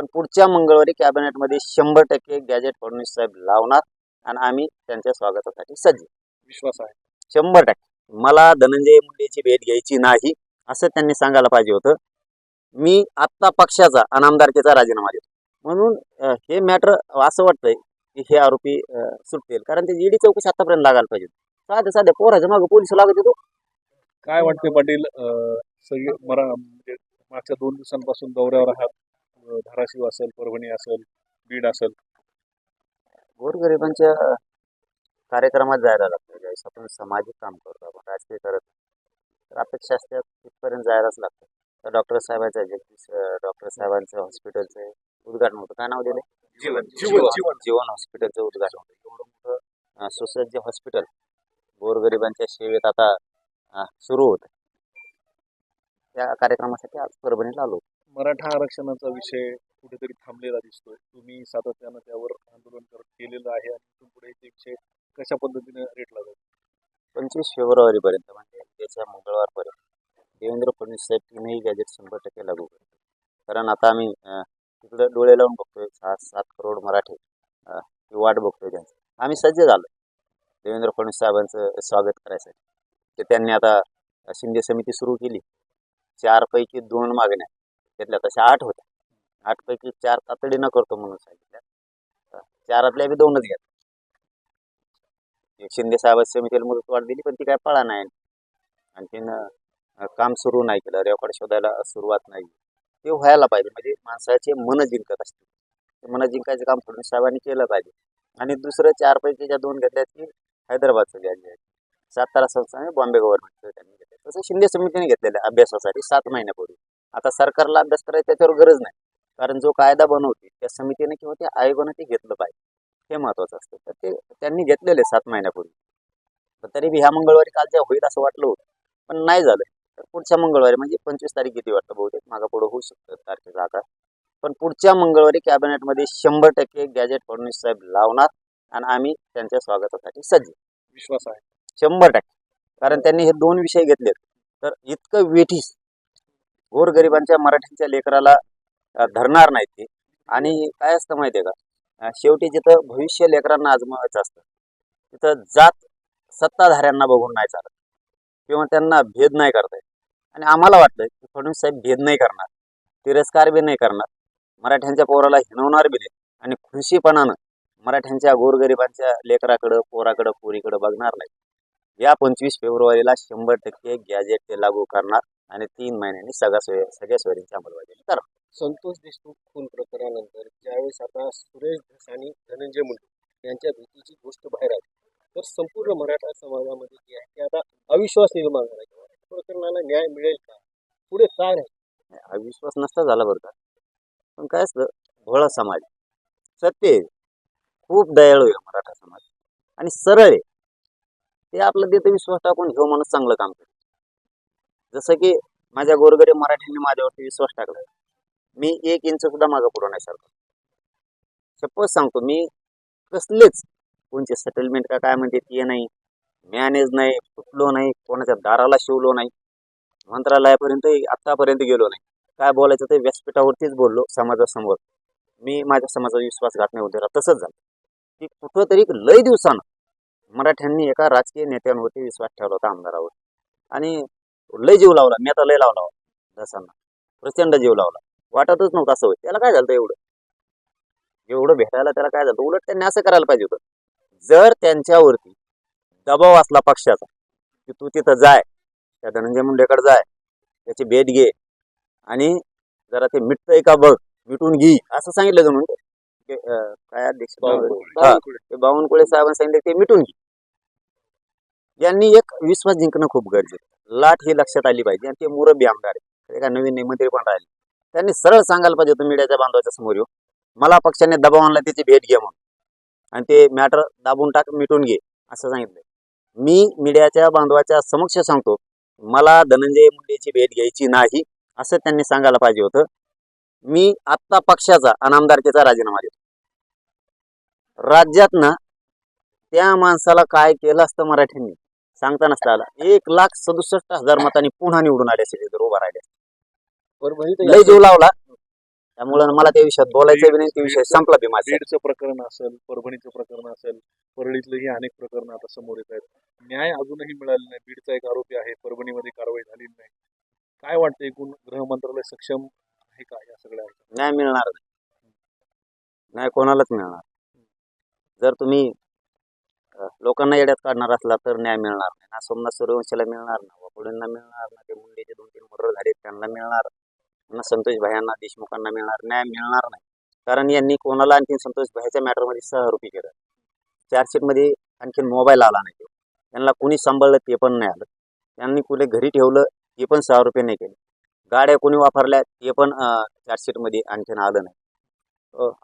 पण पुढच्या मंगळवारी कॅबिनेटमध्ये शंभर टक्के गॅजेट फडणवीस साहेब लावणार आणि आम्ही त्यांच्या स्वागतासाठी सज्ज. विश्वास आहे. शंभर टक्के. मला धनंजय मुंडेची भेट घ्यायची नाही असं त्यांनी सांगायला पाहिजे होतं. मी आत्ता पक्षाचा आणि आमदारकीचा राजीनामा देतो. म्हणून हे मॅटर असं वाटतंय की हे आरोपी सुटतील. कारण ते ईडी चौकशी आतापर्यंत लागायला पाहिजे साध्या साध्या पोराच्या मागं पोलीस लागत येतो काय वाटते पाटील सगळे म्हणजे मागच्या दोन दिवसांपासून दौऱ्यावर आहात? धाराशिव असेल परभणी असेल बीड असेल. गोरगरिबांच्या कार्यक्रमात जायला लागतं. ज्यावेळेस आपण सामाजिक काम करतो आपण राजकीय करत. तर अपेक्षा असतात तिथपर्यंत जायलाच लागतं. तर डॉक्टर साहेबांचं जगदीश डॉक्टर साहेबांचं हॉस्पिटलचं उद्घाटन होतं. काय नाव दिलं? जीवन. जीवन. जीवन. जीवन. हॉस्पिटलचं उद्घाटन होतं. एवढं मोठं सुसज्ज हॉस्पिटल गोरगरिबांच्या सेवेत आता सुरू होतं. त्या कार्यक्रमासाठी आज परभणीला आलो मराठा आरक्षणाचा विषय कुठेतरी थांबलेला दिसतोय. तुम्ही सातत्यानं त्यावर आंदोलन करत केलेलं आहे आणि इथून पुढे ते विषय कशा पद्धतीने रेटला जाईल पंचवीस फेब्रुवारीपर्यंत म्हणजे त्याच्या मंगळवारपर्यंत. देवेंद्र फडणवीस साहेब तीनही गॅजेट शंभर टक्के लागू करतो कारण आता आम्ही तिकडे डोळे लावून बघतोय सात सात करोड मराठी ती वाट बघतोय त्यांची. आम्ही सज्ज झालो. देवेंद्र फडणवीस साहेबांचं स्वागत करायसाठी. ते त्यांनी आता शिंदे समिती सुरू केली. चारपैकी दोन मागण्या त्यातल्या तशा आठ होत्या. आठपैकी चार तातडीनं करतो म्हणून सांगितल्या. चारातल्या बी दोनच घ्या एक शिंदे साहेब समितीला मुदतवाढ दिली पण ती काय पळा नाही. आणखीन काम सुरू नाही केलं. रेकॉर्ड शोधायला सुरुवात नाही. ते व्हायला पाहिजे. म्हणजे माणसाचे मन जिंकत असते ते मन जिंकायचं काम फडणवीस साहेबांनी केलं पाहिजे. आणि दुसरं चारपैकीच्या दोन घेतल्या ती हैदराबादचं घ्यायचे आहे सातारा संस्थाने बॉम्बे गव्हर्नमेंटचं त्यांनी घेतलं. तसं शिंदे समितीने घेतलेलं अभ्यासासाठी सात महिन्यापूर्वी. आता सरकारला अभ्यास करायचा त्याच्यावर गरज नाही. कारण जो कायदा बनवते त्या समितीने किंवा त्या आयोगानं ते घेतलं पाहिजे. हे महत्वाचं असतं. तर ते त्यांनी घेतलेले सात महिन्यापूर्वी. पण तरी बी ह्या मंगळवारी कालच्या होईल असं वाटलं होतं. पण नाही झालं. तर पुढच्या मंगळवारी म्हणजे पंचवीस तारीख किती वाटतं बहुतेक? मागं पुढं होऊ शकतं तारखेचा आकार पण पुढच्या मंगळवारी कॅबिनेटमध्ये शंभर टक्के गॅजेट फडणवीस साहेब लावणार आणि आम्ही त्यांच्या स्वागतासाठी सज्ज. विश्वास आहे. शंभर टक्के. कारण त्यांनी हे दोन विषय घेतलेत. तर इतकं वेठीस गोरगरिबांच्या मराठीच्या लेकराला धरणार नाहीत ते. आणि काय असतं माहिती आहे का शेवटी जिथं भविष्य लेकरांना आजमावायचं असतं तिथं जात सत्ताधाऱ्यांना बघून नाही चालत. किंवा त्यांना भेद नाही करता येत. आणि आम्हाला वाटतंय की फडणवीस साहेब भेद नाही करणार तिरस्कार बी नाही करणार मराठ्यांच्या पोराला हिणवणार बी नाही आणि खुशीपणानं मराठ्यांच्या गोरगरिबांच्या लेकराकडं पोराकडं पोरीकडं बघणार नाही. या पंचवीस फेब्रुवारीला शंभर टक्के गॅजेट ते लागू करणार. आणि तीन महिन्यांनी सगळ्या सोय सगळ्या सोयींची अंमलबजावणी करणार संतोष देशमुख खून प्रकरणानंतर ज्यावेळेस आता सुरेश धस आणि धनंजय मुंडे यांच्या भीतीची गोष्ट बाहेर आली तर संपूर्ण मराठा समाजामध्ये जे आहे ते आता अविश्वास निर्माण झाला की मराठा प्रकरणाला न्याय मिळेल का? पुढे काय नाही हा विश्वास नसता झाला बरं का. पण काय असतं भोळा समाज सत्य आहे. खूप दयाळू आहे मराठा समाज. आणि सरळ आहे. ते आपलं देतं विश्वास टाकून घेऊ माणूस चांगलं काम करतो जसं की माझ्या गोरगरीब मराठ्यांनी माझ्यावरती विश्वास टाकला मी एक इंच सुद्धा मागं पुढं नाही सारखं शपथ सांगतो मी कसलेच कोणचे सेटलमेंट का काय म्हणते ते नाही. मॅनेज नाही फुटलो नाही कोणाच्या दाराला शिवलो नाही. मंत्रालयापर्यंत आत्तापर्यंत गेलो नाही. काय बोलायचं ते व्यासपीठावरतीच बोललो समाजासमोर. मी माझ्या समाजाचा विश्वासघात नाही होते तसंच झालं. की कुठंतरी लय दिवसानं मराठ्यांनी एका राजकीय नेत्यांवरती विश्वास ठेवला होता आमदारावर. आणि लय जीव लावला मी आता लय लावला दसांना प्रचंड जीव लावला. वाटतच नव्हतं असं होईल. त्याला काय झालं एवढं? एवढं भेटायला त्याला काय झालं उलट त्यांनी असं करायला पाहिजे होतं. जर त्यांच्यावरती दबाव असला पक्षाचा की तू तिथं जाय त्या धनंजय मुंडेकडे जाय त्याची भेट घे आणि जरा ते मिटतंय का बघ मिटून घे. असं सांगितलं ते, अं, काय अध्यक्ष बावनकुळे. साहेबांनी सांगितलं ते मिटून घे. यांनी एक विश्वास जिंकणं खूप गरजेचं. लाट ही लक्षात आली पाहिजे. आणि ते मुरब्बी आमदार आहे का नवीन नाही मंत्री पण राहिले. त्यांनी सरळ सांगायला पाहिजे होतं मीडियाच्या बांधवाच्या समोर येऊ मला पक्षाने दबाव आणला त्याची भेट घे म्हणून. आणि ते मॅटर दाबून टाक मिटून घे असं सांगितलं मी मीडियाच्या बांधवाच्या समक्ष सांगतो मला धनंजय मुंडेची भेट घ्यायची नाही असं त्यांनी सांगायला पाहिजे होतं. मी आत्ता पक्षाचा आणि आमदारकीचा राजीनामा देतो. राज्यात ना त्या माणसाला काय केलं असतं मराठ्यांनी? सांगता नसता आला. एक लाख सदुसष्ट हजार मतांनी पुन्हा निवडून आले असेल जर उभा राहिले. लय जीव लावला. त्यामुळे मला त्या विषयात बोलायचं नाही त्या विषय संपला बी माझा. बीडचं प्रकरण असेल परभणीचं प्रकरण असेल परळीतलंही अनेक प्रकरणं आता समोर येत आहेत. न्याय अजूनही मिळाला नाही. बीडचा एक आरोपी आहे परभणीमध्ये कारवाई झालेली नाही. काय वाटतं एकूण? गृह मंत्रालय सक्षम आहे का या सगळ्या? न्याय मिळणार नाही. कोणालाच मिळणार जर तुम्ही लोकांना येड्यात काढणार असला तर न्याय मिळणार नाही. ना सोमनाथ सूर्यवंशीला मिळणार ना वापुडेंना मिळणार ना ते मुंडेचे दोन तीन मर्डर झाले त्यांना मिळणार ना संतोष भायांना देशमुखांना मिळणार न्याय मिळणार नाही. कारण यांनी कोणाला आणखी संतोष भाईच्या मॅटरमध्ये सहरूपी केलं? चार्जशीटमध्ये आणखीन मोबाईल आला नाही. त्यांना कुणी सांभाळलं ते पण नाही आलं. त्यांनी कुठे घरी ठेवलं ते पण सहा रुपये नाही केले. गाड्या कोणी वापरल्या ते पण चार्जशीटमध्ये आणखीन आलं नाही.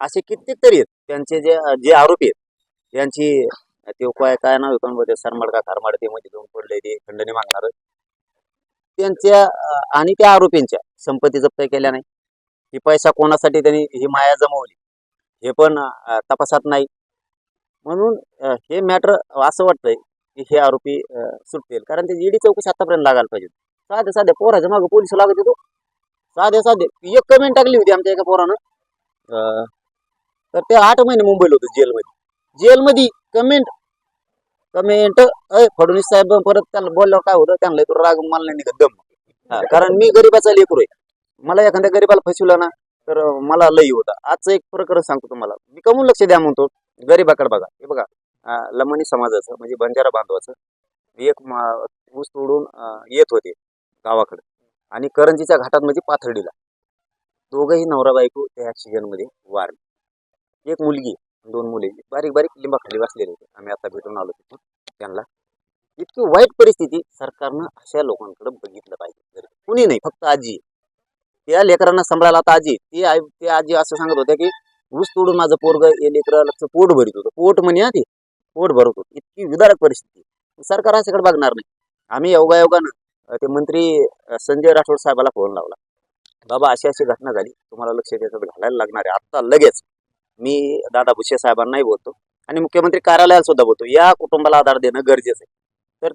असे कित्येक तरी आहेत. त्यांचे जे जे आरोपी आहेत त्यांची ते काय काय नाव आहे कोण बोलते सरमाड का खारमाड ते मध्ये दोन पडले ते खंडणी मागणार त्यांच्या आणि त्या आरोपींच्या संपत्ती जप्त केल्या नाही. ही पैसा कोणासाठी त्यांनी ही माया जमवली. हे पण तपासात नाही. म्हणून हे मॅटर असं वाटतंय की हे आरोपी सुटतील. कारण ते ईडी चौकशी आतापर्यंत लागायला पाहिजे. साधे साधे पोराच्या मागे पोलीस लागत येतो साधे साधे एक कमेंट टाकली होती आमच्या एका पोरानं. अं, तर ते आठ महिने मुंबईला होतं जेलमध्ये. जेलमध्ये कमेंट कमेंट अय फडणवीस साहेब परत त्याला बोलल्यावर काय होतं? त्यांना तो राग मला नाही निघत दम. कारण मी गरीबाचा लेकरू आहे. मला एखाद्या गरीबाला फसवलं ना तर मला लई होता. आजचं एक प्रकरण सांगतो तुम्हाला. मी कमून लक्ष द्या म्हणतो. गरीबाकडे बघा. हे बघा लमणी समाजाचं म्हणजे बंजारा बांधवाचं एक ऊस तोडून येत होते गावाकडे. आणि करंजीच्या घाटात म्हणजे पाथर्डीला. दोघंही नवरा बायको त्या ॲक्सिडेंटमध्ये वारले. एक मुलगी दोन मुली बारीक बारीक लिंबाखाली बसलेले होते. आम्ही आता भेटून आलो तिथून त्यांना इतकी वाईट परिस्थिती सरकारनं अशा लोकांकडे बघितलं पाहिजे. कुणी नाही फक्त आजी त्या लेकरांना सांभाळायला आता आजी ती आई ते आजी असं सांगत होत्या की ऊस तोडून माझं पोरग हे लेकराचं पोट भरित होतं. पोट म्हणे हा ते पोट भरत होतं. इतकी विदारक परिस्थिती सरकार अशाकडे बघणार नाही. आम्ही योगायोगानं ते मंत्री संजय राठोड साहेबाला फोन लावला. बाबा अशी अशी घटना झाली. तुम्हाला लक्ष त्याच्यात घालायला लागणार आहे. आत्ता लगेच मी दादा भुसे साहेबांनाही बोलतो. आणि मुख्यमंत्री कार्यालयाला सुद्धा बोलतो. या कुटुंबाला आधार देणं गरजेचं आहे. तर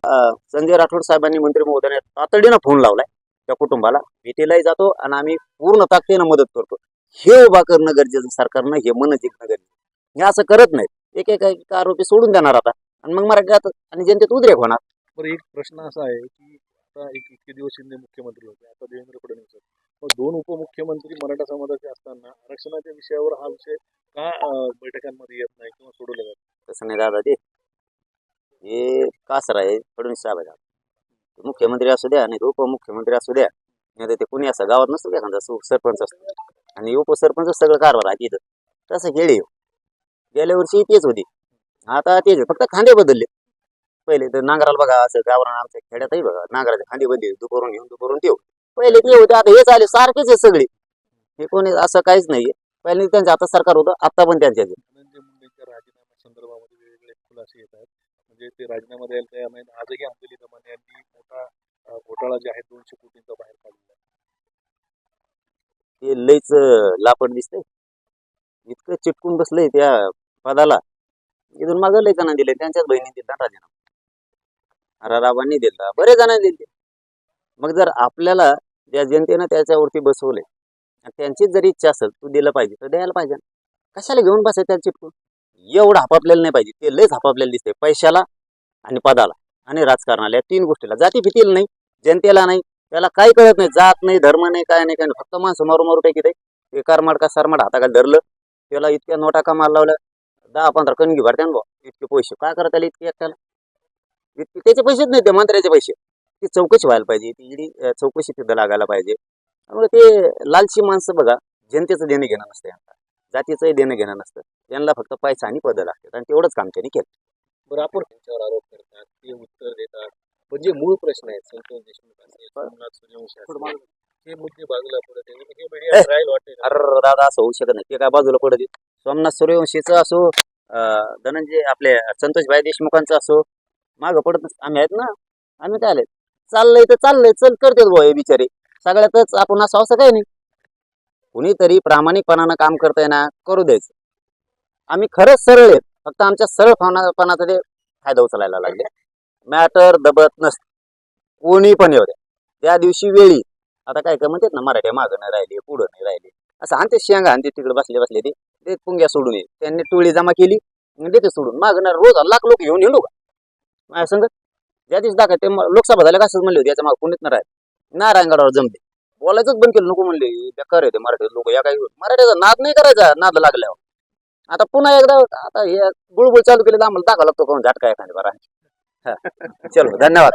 संजय राठोड साहेबांनी मंत्री महोदयाने तातडीनं फोन लावलाय त्या कुटुंबाला. भेटीलाही जातो आणि आम्ही पूर्ण ताकदीनं मदत करतो. हे उभा करणं गरजेचं सरकारनं हे मन जिंकणं गरजेचं हे असं करत नाहीत एक एक एक आरोपी सोडून देणार आता. आणि मग मराठ्यात आणि जनतेत उद्रेक होणार. बरं एक प्रश्न असा आहे की आता एक इतके दिवस शिंदे मुख्यमंत्री होते. आता देवेंद्र फडणवीस मग दोन उपमुख्यमंत्री मराठा समाजाचे असताना आरक्षणाच्या विषयावर हा विषय का बैठकांमध्ये येत नाही किंवा सोडवला जात तसं नाही दादा ते हे कासर आहे फडणवीस साहेब आहे मुख्यमंत्री असू द्या आणि उपमुख्यमंत्री असू द्या. नाही ते कोणी असं गावात नसतं एखादा सरपंच असतो. आणि उपसरपंच सगळं कारभार आहे तिथं. तसं गेले हो. गेल्या वर्षी तेच होती. आता तेच फक्त खांदे बदलले. पहिले तर नांगराला बघा असं गावरान आमच्या खेड्यातही बघा नांगराचे खांदे बदलले. दुपारून घेऊन दुपारून ठेवू पहिले ते होते आता हेच आले सारखेच आहे सगळे. हे कोणी असं काहीच नाहीये. पहिले त्यांचं आता सरकार होतं आता पण त्यांच्याच आहे. धनंजय मुंडेंच्या राजीनामा संदर्भामध्ये वेगवेगळे खुलासे येत आहेत. म्हणजे ते राजीनामा द्यायला तयार नाहीत. आजही अंजली दमाने यांनी मोठा अं, घोटाळा जे आहे दोनशे कोटींचा बाहेर. ते लईच अं, लापड दिसतंय. इतकं चिटकून बसलंय त्या पदाला. इथून मागं लय जणांनी दिले त्यांच्याच बहिणी दिला राजीनामा. राराबांनी दिला बरेच जणांनी दिले मग जर आपल्याला ज्या जनतेनं त्याच्यावरती बसवले आणि त्यांचीच जर इच्छा असेल तू दिलं पाहिजे तर द्यायला पाहिजे कशाला घेऊन बसायचं त्याला चिटकून एवढं हापापलेलं नाही पाहिजे. ते लयच हापापलेलं दिसते पैशाला आणि पदाला आणि राजकारणाला. या तीन गोष्टीला. जाती भीतील नाही जनतेला नाही. त्याला काही कळत नाही. जात नाही धर्म नाही काय नाही काय नाही. फक्त माणसं मारू मारू टाकी ते. कारमाड का सरमाड. हाताखाली धरलं? त्याला इतक्या नोटा का मार लावल्या? दहा पंधरा कणगी भरत्यान ना बुवा, इतके पैसे. काय करत आले इतके एकट्याला? इतके त्याचे पैसेच नाही ते मंत्र्याचे पैसे. ती चौकशी व्हायला पाहिजे. ती ईडी चौकशी तिथं लागायला पाहिजे. त्यामुळे ते लालची माणसं बघा जनतेचं देणं घेणं नसतं यांना. जातीचंही देणं घेणं नसतं. त्यांना फक्त पैसा आणि पद लागतात आणि तेवढंच काम त्यांनी केलं. बरं आपण त्यांच्यावर आरोप करतात ते उत्तर देतात. पण जे मूळ प्रश्न आहेत संतोष देशमुख असेल सूर्यवंशी हे मुद्दे बाजूला पडत? अर दादा असं होऊ शकत नाही. ते काय बाजूला पडत. सोमनाथ सूर्यवंशीचं असो अं, धनंजय आपले संतोषभाई देशमुखांचं असो मागं पडत. आम्ही आहेत ना? आम्ही काय आले चाललंय तर चाललंय चल करते भाऊ हे बिचारे. सगळ्यातच आपण असं असं काही नाही. कुणीतरी प्रामाणिकपणानं काम करताय ना करू द्यायचं. आम्ही खरंच सरळ आहेत. फक्त आमच्या सरळपणाचा ते फायदा उचलायला लागले. मॅटर दबत नसते. कोणी पण येऊ द्या. त्या दिवशी वेळी. आता काय काय म्हणतात ना मराठी मागं नाही राहिले पुढं नाही राहिले. असं आणते शेंगा आणते तिकडे बसले बसले ते. ते पुंग्या सोडून ये. त्यांनी टोळी जमा केली. आणि देते सोडून. मागणार रोज लाख लोक घेऊन येऊ का माझ्या संगत त्या दिवशी दाखवा ते लोकसभा झाल्या कसं म्हणले होते याच्या मागे कोणीच नाही नारायणगडावर जमते बोलायचंच बंद केलं नको म्हणले. बेकार होते मराठी लोक या काही मराठीचा नाद नाही करायचा नाद लागल्यावर. आता पुन्हा एकदा आता हे बुळबुळ चालू केले तर आम्हाला दाखवा लागतो कोण झटका एखादी बरा चलो धन्यवाद.